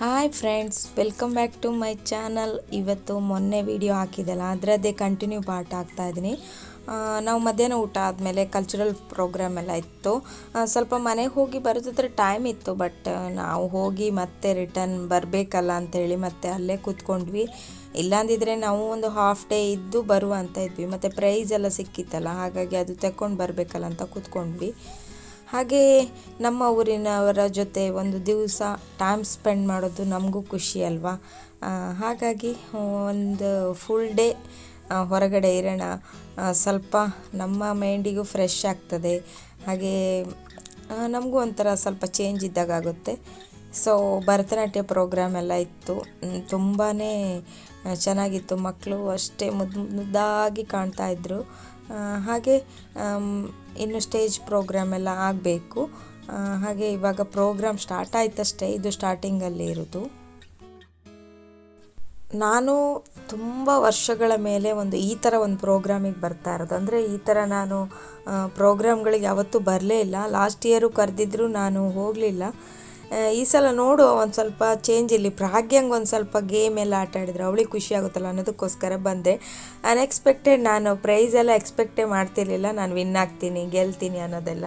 Hi friends welcome back to my channel ಇವತ್ತು ಮೊನ್ನೆ video ಹಾಕಿದ್ದಲ್ಲ, ಅದರದ್ದೇ ಕಂಟಿನ್ಯೂ ಪಾರ್ಟ್ ಆಗ್ತಾ ಇದ್ದೀನಿ. ನಾವು ಮಧ್ಯಾಹ್ನ ಊಟ ಆದಮೇಲೆ ಕಲ್ಚರಲ್ ಪ್ರೋಗ್ರಾಮ್ ಎಲ್ಲ ಇತ್ತು. ಸ್ವಲ್ಪ ಮನೆಗೆ ಹೋಗಿ ಬರೋದ್ರ ಟೈಮ್ ಇತ್ತು ಬಟ್ ನಾವು ಹೋಗಿ ಮತ್ತೆ ರಿಟರ್ನ್ ಬರಬೇಕಲ್ಲ ಅಂತೇಳಿ ಮತ್ತೆ ಅಲ್ಲೇ ಕೂತ್ಕೊಂಡ್ವಿ. ಇಲ್ಲಾಂದಿದ್ರೆ ನಾವು ಒಂದು ಹಾಫ್ ಡೇ ಇದ್ದು ಬರುವ ಅಂತ ಇದ್ವಿ. ಮತ್ತು ಪ್ರೈಸ್ ಎಲ್ಲ ಸಿಕ್ಕಿತ್ತಲ್ಲ, ಹಾಗಾಗಿ ಅದು ತಗೊಂಡು ಬರಬೇಕಲ್ಲ ಅಂತ ಕೂತ್ಕೊಂಡ್ವಿ. ಹಾಗೆ ನಮ್ಮ ಊರಿನವರ ಜೊತೆ ಒಂದು ದಿವಸ ಟೈಮ್ ಸ್ಪೆಂಡ್ ಮಾಡೋದು ನಮಗೂ ಖುಷಿ ಅಲ್ವಾ? ಹಾಗಾಗಿ ಒಂದು ಫುಲ್ ಡೇ ಹೊರಗಡೆ ಇರೋಣ. ಸ್ವಲ್ಪ ನಮ್ಮ ಮೈಂಡಿಗೂ ಫ್ರೆಶ್ ಆಗ್ತದೆ. ಹಾಗೆ ನಮಗೂ ಒಂಥರ ಸ್ವಲ್ಪ ಚೇಂಜ್ ಇದ್ದಾಗ ಆಗುತ್ತೆ. ಸೊ ಭರತನಾಟ್ಯ ಪ್ರೋಗ್ರಾಮ್ ಎಲ್ಲ ಇತ್ತು. ತುಂಬಾ ಚೆನ್ನಾಗಿತ್ತು. ಮಕ್ಕಳು ಅಷ್ಟೇ ಮುದ್ದು ಮುದ್ದಾಗಿ ಕಾಣ್ತಾ ಇದ್ರು. ಆ, ಹಾಗೆ ಇನ್ನು ಸ್ಟೇಜ್ ಪ್ರೋಗ್ರಾಮ್ ಎಲ್ಲ ಆಗಬೇಕು. ಹಾಗೆ ಇವಾಗ ಪ್ರೋಗ್ರಾಮ್ ಸ್ಟಾರ್ಟ್ ಆಯ್ತಷ್ಟೇ, ಇದು ಸ್ಟಾರ್ಟಿಂಗಲ್ಲಿ ಇರೋದು. ನಾನು ತುಂಬ ವರ್ಷಗಳ ಮೇಲೆ ಒಂದು ಈ ಥರ ಒಂದು ಪ್ರೋಗ್ರಾಮಿಗೆ ಬರ್ತಾ ಇರೋದು. ಅಂದರೆ ಈ ಥರ ನಾನು ಪ್ರೋಗ್ರಾಮ್ಗಳಿಗೆ ಯಾವತ್ತೂ ಬರಲೇ ಇಲ್ಲ. ಲಾಸ್ಟ್ ಇಯರು ಕರೆದಿದ್ರು ನಾನು ಹೋಗಲಿಲ್ಲ. ಈ ಸಲ ನೋಡು, ಒಂದು ಸ್ವಲ್ಪ ಚೇಂಜ್ ಇಲ್ಲಿ. ಪ್ರಾಗ್ಯಂಗೆ ಒಂದು ಸ್ವಲ್ಪ ಗೇಮ್ ಎಲ್ಲ ಆಟ ಆಡಿದ್ರು ಅವಳಿಗೆ ಖುಷಿ ಆಗುತ್ತಲ್ಲ ಅನ್ನೋದಕ್ಕೋಸ್ಕರ ಬಂದೆ. ಅನ್ಎಕ್ಸ್ಪೆಕ್ಟೆಡ್ ನಾನು ಪ್ರೈಸ್ ಎಲ್ಲ ಎಕ್ಸ್ಪೆಕ್ಟೇ ಮಾಡ್ತಿರ್ಲಿಲ್ಲ. ನಾನು ವಿನ್ ಆಗ್ತೀನಿ, ಗೆಲ್ತೀನಿ ಅನ್ನೋದೆಲ್ಲ.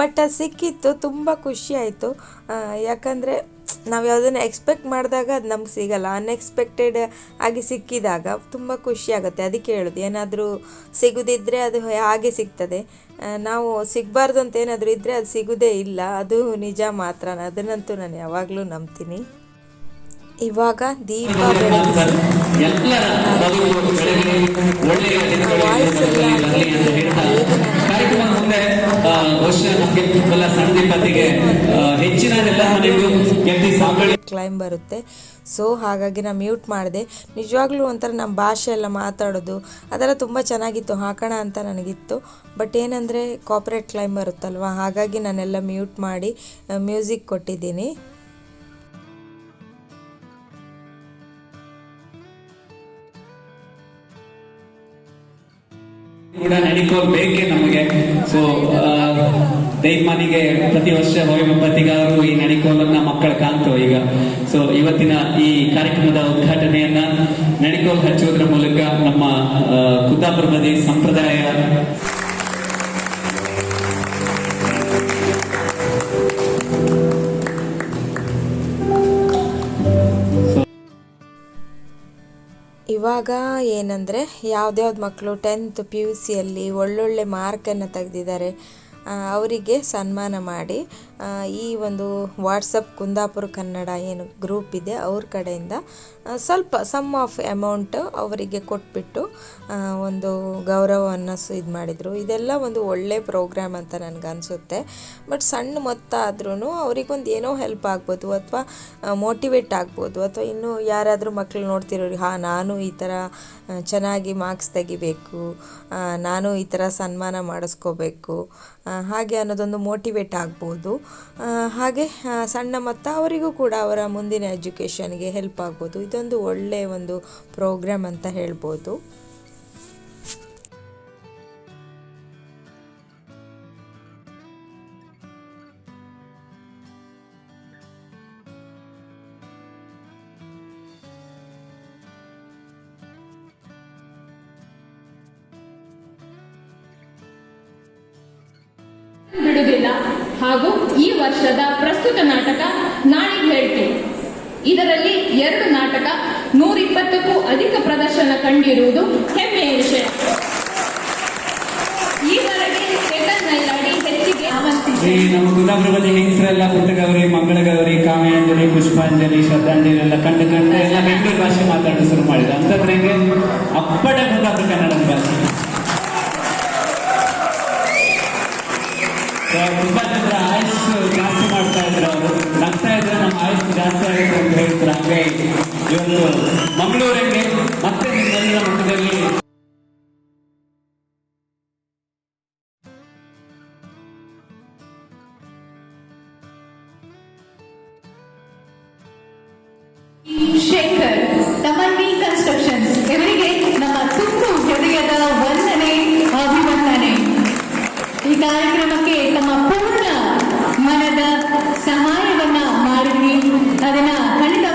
ಬಟ್ ಸಿಕ್ಕಿತ್ತು, ತುಂಬ ಖುಷಿ ಆಯಿತು. ಯಾಕಂದರೆ ನಾವು ಯಾವುದನ್ನು ಎಕ್ಸ್ಪೆಕ್ಟ್ ಮಾಡಿದಾಗ ಅದು ನಮ್ಗೆ ಸಿಗಲ್ಲ. ಅನ್ಎಕ್ಸ್ಪೆಕ್ಟೆಡ್ ಆಗಿ ಸಿಕ್ಕಿದಾಗ ತುಂಬ ಖುಷಿ ಆಗುತ್ತೆ. ಅದಕ್ಕೆ ಹೇಳೋದು, ಏನಾದರೂ ಸಿಗುದಿದ್ರೆ ಅದು ಹಾಗೆ ಸಿಗ್ತದೆ. ನಾವು ಸಿಗಬಾರ್ದು ಅಂತ ಏನಾದರೂ ಇದ್ದರೆ ಅದು ಸಿಗೋದೇ ಇಲ್ಲ. ಅದು ನಿಜ ಮಾತ್ರ. ಅದನ್ನಂತೂ ನಾನು ಯಾವಾಗಲೂ ನಂಬ್ತೀನಿ. ಇವಾಗ ದೀಪ ಬೆಳಗಿಸಿ ವಾಯ್ಸ್ ಎಲ್ಲ ಕ್ಲೈಮ್ ಬರುತ್ತೆ. ಸೊ ಹಾಗಾಗಿ ನಾನು ಮ್ಯೂಟ್ ಮಾಡಿದೆ. ನಿಜವಾಗ್ಲೂ ಒಂಥರ ನಮ್ಮ ಭಾಷೆ ಎಲ್ಲ ಮಾತಾಡೋದು ಅದೆಲ್ಲ ತುಂಬ ಚೆನ್ನಾಗಿತ್ತು ಹಾಕೋಣ ಅಂತ ನನಗಿತ್ತು. ಬಟ್ ಏನಂದರೆ ಕಾಪ್ರೇಟ್ ಕ್ಲೈಮ್ ಬರುತ್ತಲ್ವ? ಹಾಗಾಗಿ ನಾನೆಲ್ಲ ಮ್ಯೂಟ್ ಮಾಡಿ ಮ್ಯೂಸಿಕ್ ಕೊಟ್ಟಿದ್ದೀನಿ. ಕೂಡ ನಡಿಕೋಬೇಕೆ ನಮಗೆ. ಸೊ ದೈವನಿಗೆ ಪ್ರತಿ ವರ್ಷ ಹೋಮಿಯೋಪತಿಗಾರರು ಈ ನಡಿಕೋಲನ್ನ ಮಕ್ಕಳು ಕಾಂತು ಈಗ. ಸೊ ಇವತ್ತಿನ ಈ ಕಾರ್ಯಕ್ರಮದ ಉದ್ಘಾಟನೆಯನ್ನ ನಡಿಕೋಲ್ ಹಚ್ಚುವುದರ ಮೂಲಕ ನಮ್ಮ ಕುಂದಾಪುರ ಸಂಪ್ರದಾಯ ಇವಾಗ ಏನಂದರೆ, ಯಾವ್ದ್ಯಾವ್ದು ಮಕ್ಕಳು ಟೆಂತ್ ಪಿ ಯು ಸಿಯಲ್ಲಿ ಒಳ್ಳೊಳ್ಳೆ ಮಾರ್ಕನ್ನು ತೆಗೆದಿದ್ದಾರೆ. ಅವರಿಗೆ ಸನ್ಮಾನ ಮಾಡಿ ಈ ಒಂದು ವಾಟ್ಸಪ್ ಕುಂದಾಪುರ ಕನ್ನಡ ಏನು ಗ್ರೂಪ್ ಇದೆ, ಅವ್ರ ಕಡೆಯಿಂದ ಸ್ವಲ್ಪ ಸಮ್ ಆಫ್ ಅಮೌಂಟ್ ಅವರಿಗೆ ಕೊಟ್ಬಿಟ್ಟು ಒಂದು ಗೌರವವನ್ನು ಸು ಇದು ಮಾಡಿದರು. ಇದೆಲ್ಲ ಒಂದು ಒಳ್ಳೆ ಪ್ರೋಗ್ರಾಮ್ ಅಂತ ನನಗೆ ಅನಿಸುತ್ತೆ. ಬಟ್ ಸಣ್ಣ ಮೊತ್ತ ಆದ್ರೂ ಅವ್ರಿಗೊಂದು ಏನೋ ಹೆಲ್ಪ್ ಆಗ್ಬೋದು ಅಥವಾ ಮೋಟಿವೇಟ್ ಆಗ್ಬೋದು ಅಥವಾ ಇನ್ನೂ ಯಾರಾದರೂ ಮಕ್ಕಳು ನೋಡ್ತಿರೋರು, ಹಾಂ, ನಾನು ಈ ಥರ ಚೆನ್ನಾಗಿ ಮಾರ್ಕ್ಸ್ ತೆಗಿಬೇಕು ನಾನು ಈ ಥರ ಸನ್ಮಾನ ಮಾಡಿಸ್ಕೋಬೇಕು ಹಾಗೆ ಅನ್ನೋದೊಂದು ಮೋಟಿವೇಟ್ ಆಗ್ಬೋದು. ಹಾಗೆ ಸಣ್ಣ ಮೊತ್ತ ಅವರಿಗೂ ಕೂಡ ಅವರ ಮುಂದಿನ ಎಜುಕೇಷನ್ಗೆ ಹೆಲ್ಪ್ ಆಗ್ಬೋದು. ಇದೊಂದು ಒಳ್ಳೆಯ ಒಂದು ಪ್ರೋಗ್ರಾಮ್ ಅಂತ ಹೇಳ್ಬೋದು. ಬಿಡುವುದಿಲ್ಲ. ಹಾಗೂ ಈ ವರ್ಷದ ಪ್ರಸ್ತುತ ನಾಟಕ ನಾಳೆ ಹೇಳ್ತಿ ಇದರಲ್ಲಿ ಎರಡು ನಾಟಕ ನೂರಿಪ್ಪತ್ತಕ್ಕೂ ಅಧಿಕ ಪ್ರದರ್ಶನ ಕಂಡಿರುವುದು ಹೆಮ್ಮೆಯ ವಿಷಯ. ನಮ್ಮ ಹೆಂಗಸರೆಲ್ಲ ಪುಟ್ಟಗೌರಿ, ಮಂಗಳಗೌರಿ, ಕಾಮಯಾಂಜಲಿ, ಪುಷ್ಪಾಂಜಲಿ, ಶ್ರದ್ಧಾಂಜಲಿ ಎಲ್ಲ ಕಂಡು ಕಂಡು ಎಲ್ಲ ಬೆಂಗಳೂರು ಭಾಷೆ ಮಾತಾಡಲು ಶುರು ಮಾಡಿದ ಅಂತಂದ್ರೆ ಅಪ್ಪಟ ಕುಂದಾಪುರ ಕನ್ನಡ ಭಾಷೆ. ಆಗುತ್ತೆ ಅಂತ ಹೇಳ್ತಾರೆ ಹಾಗೆ ಇವತ್ತು ಮಂಗಳೂರಲ್ಲಿ ಮತ್ತೆ ನಿಮ್ಮೆಲ್ಲರ ಮಟ್ಟದಲ್ಲಿ ಶೇಖರ್ ತಮನ್ನಿ ಕನ್ಸ್ಟ್ರಕ್ಷನ್ಸ್ ಇವರಿಗೆ ನಮ್ಮ ತುಂಬು ಹೃದಯದ ವಂದನೆ ಅಭಿವಂದನೆ ಈ ಕಾರ್ಯಕ್ರಮಕ್ಕೆ ತಮ್ಮ ಪೂರ್ಣ ಮನದ ಸಹಾಯವನ್ನ ಮಾಡಿದ್ವಿ ಅದನ್ನ ಖಂಡಿತ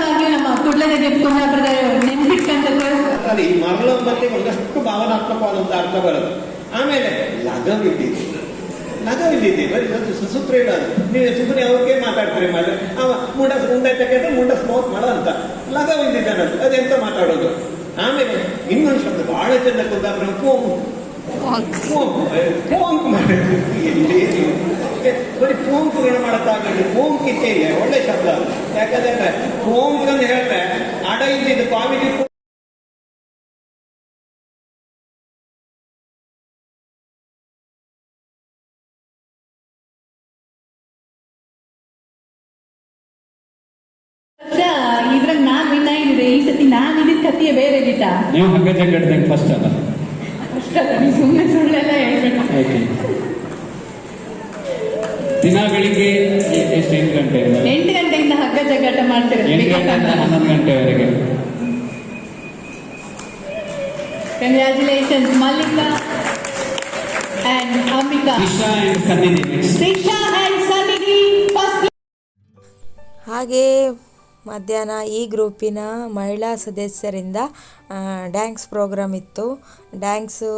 ಕುಂದಾಪುರದ ನೆನ್ಪಿಟ್ಕೊಂಡ್ರೆ ಅಲ್ಲಿ ಈ ಮರಳು ಮತ್ತೆ ಒಂದಷ್ಟು ಭಾವನಾತ್ಮಕವಾದಂಥ ಅರ್ಥ ಬರುತ್ತೆ. ಆಮೇಲೆ ಲಗವಿದ್ದೀವಿ ಲಗವಿದ್ದೀವಿ ಬರೀ ಒಂದು ಸುಸೂತ್ರ ಇಡೋದು ನೀವು ಸುಮ್ಮನೆ ಅವ್ರಿಗೆ ಮಾತಾಡ್ತೀರಿ ಮಾತ್ರ. ಅವ ಮುಂಡ ಮುಂಡ ತಗೊಂಡು ಮುಂಡ ಸ್ಮೋಕ್ ಮಾಡೋ ಅಂತ ಲಗವಿದ್ದಿದ್ದಾನೆ ಅದು ಅದೆಂತ ಮಾತಾಡೋದು? ಆಮೇಲೆ ಇನ್ನೊಂದು ಶಬ್ದ ಬಹಳ ಚಂದ ಕುಂದಾಪುರ ಪೋಂಕು ಪೋಂಕು ಪೋಂಕು ಮಾಡಿದ್ರು ಎಲ್ಲಿ? ಏ, ಬರೀ ಪೋಂಕುಗಳು ಮಾಡೋಕ್ಕಾಗಲಿ ಪೋಂಕಿತ್ತೆ ಒಳ್ಳೆ ಶಬ್ದ. ಯಾಕಂದ್ರೆ ಪೋಂಕ್ ಅಂತ ಹೇಳಿದ್ರೆ ಅಡ ಇದ್ದಿದ್ದು ಕಾಮಿಡಿ ನಾನ್ ವಿನ್ ಈ ಸತಿ ನಾನ್ ಕಥೆಯೇ ಬೇರೆ ಇದ್ದಿತ್ತ ನೀವು ಹಗ್ಗ ಜಗ್ಗಡ್ದಂಗೆ ಫಸ್ಟ್ ಅಲ್ಲ? ಅಷ್ಟಲ್ಲ ನೀವು ಸುಮ್ಮನೆ ಸುಳ್ಳೆಲ್ಲ ಹೇಳ್ಬೇಕು ದಿನ ಬೆಳಿಗ್ಗೆ ಎಷ್ಟು ಎಂಟು ಗಂಟೆ ಎಂಟು ಗಂಟೆಯಿಂದ ಹಗ್ಗ ಜಗ್ಗಾಟ ಮಾಡ್ತಾರೆ ಎಂಟು ಗಂಟೆಯಿಂದ ಹನ್ನೊಂದು ಗಂಟೆವರೆಗೆ. Congratulations Mallika and Ambika Trisha and Sannidhi Trisha and ಸನ್ನಿಧಿ ಫಸ್ಟ್ ಹಾಗೆ ಮಧ್ಯಾಹ್ನ ಈ ಗ್ರೂಪಿನ ಮಹಿಳಾ ಸದಸ್ಯರಿಂದ ಡ್ಯಾನ್ಸ್ ಪ್ರೋಗ್ರಾಮ್ ಇತ್ತು. ಡ್ಯಾನ್ಸು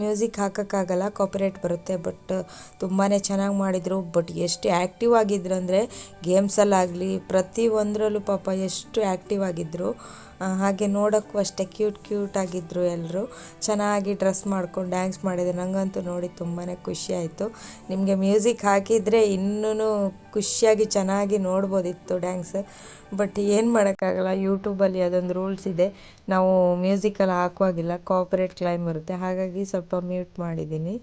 ಮ್ಯೂಸಿಕ್ ಹಾಕೋಕ್ಕಾಗಲ್ಲ, ಕಾಪರೇಟ್ ಬರುತ್ತೆ, ಬಟ್ ತುಂಬಾ ಚೆನ್ನಾಗಿ ಮಾಡಿದರು. ಬಟ್ ಎಷ್ಟು ಆ್ಯಕ್ಟಿವ್ ಆಗಿದ್ರು ಅಂದರೆ, ಗೇಮ್ಸಲ್ಲಾಗಲಿ ಪ್ರತಿ ಒಂದರಲ್ಲೂ ಪಾಪ ಎಷ್ಟು ಆ್ಯಕ್ಟಿವ್ ಆಗಿದ್ದರು ಹಾಗೆ ನೋಡೋಕ್ಕೂ ಅಷ್ಟೇ ಕ್ಯೂಟ್ ಕ್ಯೂಟ್ ಆಗಿದ್ದರು ಎಲ್ಲರೂ ಚೆನ್ನಾಗಿ ಡ್ರೆಸ್ ಮಾಡ್ಕೊಂಡು ಡ್ಯಾನ್ಸ್ ಮಾಡಿದ್ರು. ನನಗಂತೂ ನೋಡಿ ತುಂಬಾ ಖುಷಿ ಆಯಿತು. ನಿಮಗೆ ಮ್ಯೂಸಿಕ್ ಹಾಕಿದರೆ ಇನ್ನೂ ಖುಷಿಯಾಗಿ ಚೆನ್ನಾಗಿ ನೋಡ್ಬೋದಿತ್ತು ಡ್ಯಾನ್ಸ್ ಬಟ್ ಏನು ಮಾಡೋಕ್ಕಾಗಲ್ಲ ಯೂಟ್ಯೂಬಲ್ಲಿ ಅದೊಂದು ರೂಲ್ಸ್ ಇದೆ. ನಾವು ಮ್ಯೂಸಿಕಲ್ಲಿ ಹಾಕುವಾಗಿಲ್ಲ ಕಾಪರೇಟ್ ಕ್ಲೈಮ್ ಬರುತ್ತೆ ಹಾಗಾಗಿ ಸ್ವಲ್ಪ ಮ್ಯೂಟ್ ಮಾಡಿದ್ದೀನಿ.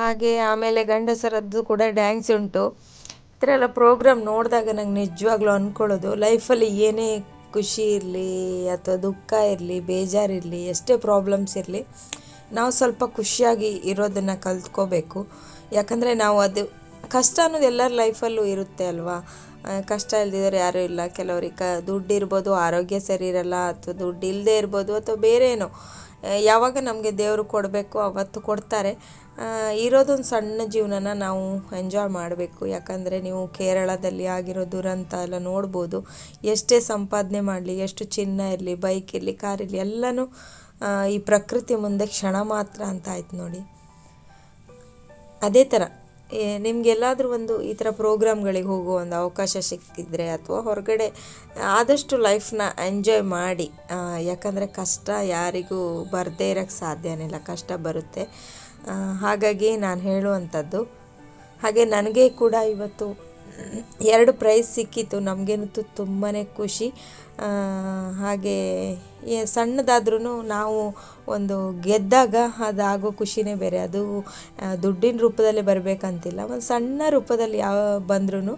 ಹಾಗೆ ಆಮೇಲೆ ಗಂಡಸರದ್ದು ಕೂಡ ಡ್ಯಾನ್ಸ್ ಉಂಟು. ಈ ಥರ ಎಲ್ಲ ಪ್ರೋಗ್ರಾಮ್ ನೋಡಿದಾಗ ನಂಗೆ ನಿಜವಾಗ್ಲೂ ಅಂದ್ಕೊಳ್ಳೋದು ಲೈಫಲ್ಲಿ ಏನೇ ಖುಷಿ ಇರಲಿ ಅಥವಾ ದುಃಖ ಇರಲಿ ಬೇಜಾರಿರಲಿ ಎಷ್ಟೇ ಪ್ರಾಬ್ಲಮ್ಸ್ ಇರಲಿ, ನಾವು ಸ್ವಲ್ಪ ಖುಷಿಯಾಗಿ ಇರೋದನ್ನು ಕಲ್ತ್ಕೋಬೇಕು. ಯಾಕಂದರೆ ನಾವು ಅದು ಕಷ್ಟ ಅನ್ನೋದು ಎಲ್ಲರ ಲೈಫಲ್ಲೂ ಇರುತ್ತೆ ಅಲ್ವಾ? ಕಷ್ಟ ಇಲ್ದಿದ್ರೆ ಯಾರೂ ಇಲ್ಲ. ಕೆಲವ್ರಿಗೆ ಕ ದುಡ್ಡು ಇರ್ಬೋದು ಆರೋಗ್ಯ ಸರಿ ಇರಲ್ಲ, ಅಥವಾ ದುಡ್ಡು ಇಲ್ಲದೆ ಇರ್ಬೋದು, ಅಥವಾ ಬೇರೆ ಏನೋ ಯಾವಾಗ ನಮಗೆ ದೇವರು ಕೊಡಬೇಕು ಅವತ್ತು ಕೊಡ್ತಾರೆ. ಇರೋದೊಂದು ಸಣ್ಣ ಜೀವನನ ನಾವು ಎಂಜಾಯ್ ಮಾಡಬೇಕು. ಯಾಕಂದರೆ ನೀವು ಕೇರಳದಲ್ಲಿ ಆಗಿರೋ ದುರಂತ ಎಲ್ಲ ನೋಡ್ಬೋದು. ಎಷ್ಟೇ ಸಂಪಾದನೆ ಮಾಡಲಿ, ಎಷ್ಟು ಚಿನ್ನ ಇರಲಿ ಬೈಕ್ ಇರಲಿ ಕಾರ್ ಇರಲಿ, ಎಲ್ಲನೂ ಈ ಪ್ರಕೃತಿ ಮುಂದೆ ಕ್ಷಣ ಮಾತ್ರ ಅಂತ ಆಯ್ತು ನೋಡಿ. ಅದೇ ಥರ. ನಿಮಗೆಲ್ಲಾದರೂ ಒಂದು ಈ ಥರ ಪ್ರೋಗ್ರಾಮ್ಗಳಿಗೆ ಹೋಗೋ ಒಂದು ಅವಕಾಶ ಸಿಕ್ಕಿದ್ರೆ ಅಥವಾ ಹೊರಗಡೆ ಆದಷ್ಟು ಲೈಫ್ನ ಎಂಜಾಯ್ ಮಾಡಿ ಯಾಕಂದರೆ ಕಷ್ಟ ಯಾರಿಗೂ ಬರದೇ ಇರೋಕ್ಕೆ ಸಾಧ್ಯನೇ ಇಲ್ಲ, ಕಷ್ಟ ಬರುತ್ತೆ. ಹಾಗಾಗಿ ನಾನು ಹೇಳುವಂಥದ್ದು, ಹಾಗೆ ನನಗೆ ಕೂಡ ಇವತ್ತು ಎರಡು ಪ್ರೈಸ್ ಸಿಕ್ಕಿತ್ತು. ನಮಗೇನಂತೂ ತುಂಬಾ ಖುಷಿ. ಹಾಗೆ ಸಣ್ಣದಾದ್ರೂ ನಾವು ಒಂದು ಗೆದ್ದಾಗ ಅದಾಗೋ ಖುಷಿನೇ ಬೇರೆ. ಅದು ದುಡ್ಡಿನ ರೂಪದಲ್ಲಿ ಬರಬೇಕಂತಿಲ್ಲ. ಒಂದು ಸಣ್ಣ ರೂಪದಲ್ಲಿ ಯಾವ ಬಂದ್ರೂ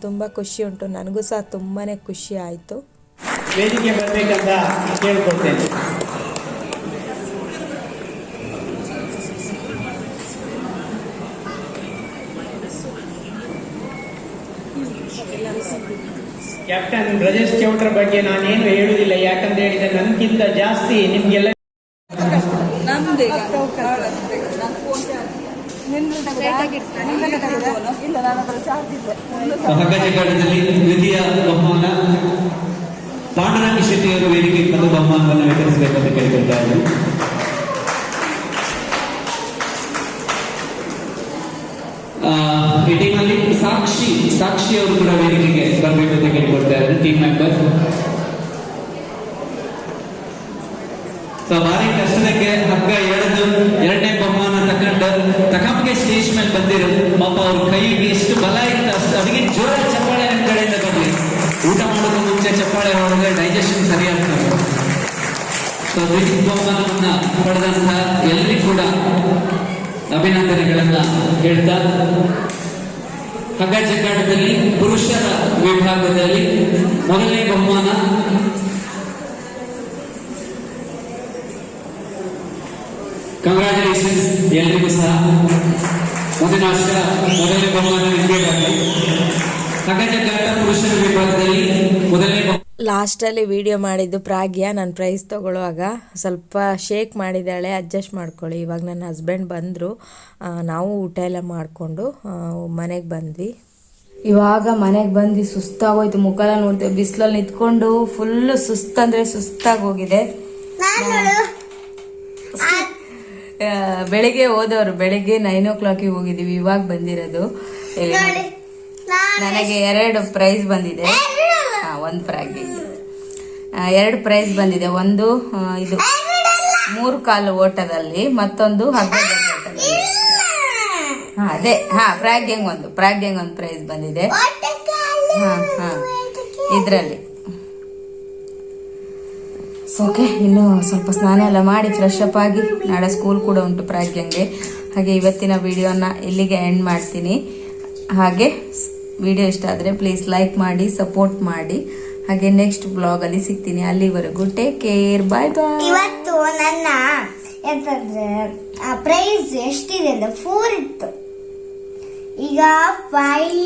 ತುಂಬ ಖುಷಿ ಉಂಟು. ನನಗೂ ಸಹ ತುಂಬಾ ಖುಷಿ ಆಯಿತು. ವೇದಿಕೆ ಬರಬೇಕಂತ ಕ್ಯಾಪ್ಟನ್ ಬ್ರಜೇಶ್ ಚೌಟ್ರ ಬಗ್ಗೆ ನಾನೇನು ಹೇಳುವುದಿಲ್ಲ. ಯಾಕಂತ ಹೇಳಿದ್ರೆ ನನ್ಗಿಂತ ಜಾಸ್ತಿ ನಿಮ್ಗೆಲ್ಲ ಜಗ್ಗಾಟದಲ್ಲಿ ದ್ವಿತೀಯ ಬಹುಮಾನ. ಪಾಂಡುರಂಗ ಶೆಟ್ಟಿಯವರು ವೇದಿಕೆ ಬಹುಮಾನವನ್ನು ವಿತರಿಸಬೇಕಂತ ಕೇಳಿಕೊಳ್ತಾ ಇದ್ದಾರೆ. ಈ ಟೀಮಲ್ಲಿ ಸಾಕ್ಷಿ ಸಾಕ್ಷಿ ಅವರು ಕೂಡ ವೇದಿಕೆಗೆ ಬರಬೇಕು ಅಂತ ಕೇಳ್ಕೊಡ್ತಾ ಇದ್ದಾರೆ ಟೀಮ್ ಮೆಂಬರ್ ಸೊ ಭಾರಿ ಕಷ್ಟದಕ್ಕೆ ಹಗ್ಗ ಎಳೆದು, ಎರಡನೇ ಬಹುಮಾನ ತಕೊಂಡು ತಕಂಬಿಗೆ ಸ್ಟೇಜ್ ಮೇಲೆ ಬಂದಿರು. ಪಾಪ ಅವ್ರ ಕೈಗೆ ಎಷ್ಟು ಬಲ ಇತ್ತು, ಅಷ್ಟು ಅದಕ್ಕೆ ಜೋರ ಚಪ್ಪಾಳೆ ನಿಮ್ಮ ಕಡೆಯಿಂದ ಬರಲಿ ಊಟ ಮಾಡೋದು ಮುಂಚೆ ಚಪ್ಪಾಳೆ ಹೊಡೆದ್ರೆ ಡೈಜೆಷನ್ ಸರಿಯಾಗ್ತದೆ ಸೊ ದ್ವಿತೀಯ ಬಹುಮಾನವನ್ನ ಪಡೆದಂತಹ ಎಲ್ಲರಿಗೂ ಕೂಡ ಅಭಿನಂದನೆಗಳನ್ನ ಹೇಳ್ತಾ ಹಗ್ಗ ಜಗ್ಗಾಟದಲ್ಲಿ ಪುರುಷರ ವಿಭಾಗದಲ್ಲಿ ಮೊದಲನೇ ಬಹುಮಾನ. ಕಂಗ್ರಾಚುಲೇಷನ್ಸ್ ಎಲ್ರಿಗೂ ಸಹ. ಮುಂದಿನ ವರ್ಷ ಮೊದಲನೇ ಬಹುಮಾನ ನಿಮಗೆ ಬರಲಿ ಪುರುಷರ ವಿಭಾಗದಲ್ಲಿ ಮೊದಲನೇ ಲಾಸ್ಟಲ್ಲಿ ವಿಡಿಯೋ ಮಾಡಿದ್ದು ಪ್ರಾಗ್ಯ ನಾನು ಪ್ರೈಸ್ ತೊಗೊಳ್ಳುವಾಗ ಸ್ವಲ್ಪ ಶೇಕ್ ಮಾಡಿದ್ದಾಳೆ ಅಡ್ಜಸ್ಟ್ ಮಾಡ್ಕೊಳ್ಳಿ. ಇವಾಗ ನನ್ನ ಹಸ್ಬೆಂಡ್ ಬಂದರು. ನಾವು ಊಟ ಎಲ್ಲ ಮಾಡಿಕೊಂಡು ಮನೆಗೆ ಬಂದ್ವಿ. ಇವಾಗ ಮನೆಗೆ ಬಂದು ಸುಸ್ತಾಗೋಯ್ತು. ಮುಖಲ ನೋಡ್ತೇವೆ ಬಿಸಿಲಲ್ಲಿ ನಿಂತ್ಕೊಂಡು ಫುಲ್ಲು ಸುಸ್ತಂದ್ರೆ ಸುಸ್ತಾಗಿ ಹೋಗಿದೆ. ಬೆಳಿಗ್ಗೆ ಹೋದವರು ಬೆಳಿಗ್ಗೆ ನೈನ್ ಓ ಕ್ಲಾಕಿಗೆ ಹೋಗಿದ್ದೀವಿ. ಇವಾಗ ಬಂದಿರೋದು. ನನಗೆ ಎರಡು ಪ್ರೈಸ್ ಬಂದಿದೆ. ಒಂದು ಫ್ರಾಕ್ ಎರಡು ಪ್ರೈಸ್ ಬಂದಿದೆ. ಒಂದು ಇದು ಮೂರು ಕಾಲು ಓಟದಲ್ಲಿ, ಮತ್ತೊಂದು ಹಗ್ಗ ಓಟದಲ್ಲಿ. ಹಾ, ಅದೇ, ಹಾಂ ಪ್ರಾಗ್ಯಂಗ್ ಒಂದು ಪ್ರಾಗ್ಯಂಗ್ ಒಂದು ಪ್ರೈಸ್ ಬಂದಿದೆ. ಹಾಂ ಹಾಂ, ಇದರಲ್ಲಿ. ಓಕೆ ಇನ್ನು ಸ್ವಲ್ಪ ಸ್ನಾನ ಎಲ್ಲ ಮಾಡಿ ಫ್ರೆಶ್ ಅಪ್ ಆಗಿ, ನಾಳೆ ಸ್ಕೂಲ್ ಕೂಡ ಉಂಟು ಪ್ರಾಗ್ಯಂಗೆ ಹಾಗೆ. ಇವತ್ತಿನ ವಿಡಿಯೋನ ಇಲ್ಲಿಗೆ ಎಂಡ್ ಮಾಡ್ತೀನಿ. ಹಾಗೆ ವಿಡಿಯೋ ಇಷ್ಟ ಆದರೆ ಪ್ಲೀಸ್ ಲೈಕ್ ಮಾಡಿ ಸಪೋರ್ಟ್ ಮಾಡಿ. ಹಾಗೆ ನೆಕ್ಸ್ಟ್ ಬ್ಲಾಗಲ್ಲಿ ಸಿಗ್ತೀನಿ. ಅಲ್ಲಿವರೆಗೂ ಟೇಕ್ ಕೇರ್ ಬಾಯ್ ಬಾಯ್ ಇವತ್ತು ನನ್ನ ಎಂತಂದ್ರೆ ಪ್ರೈಸ್ ಎಷ್ಟಿದೆ ಅಂದ್ರೆ ಫೋರ್ ಇತ್ತು. ಈಗ ಫೈವ್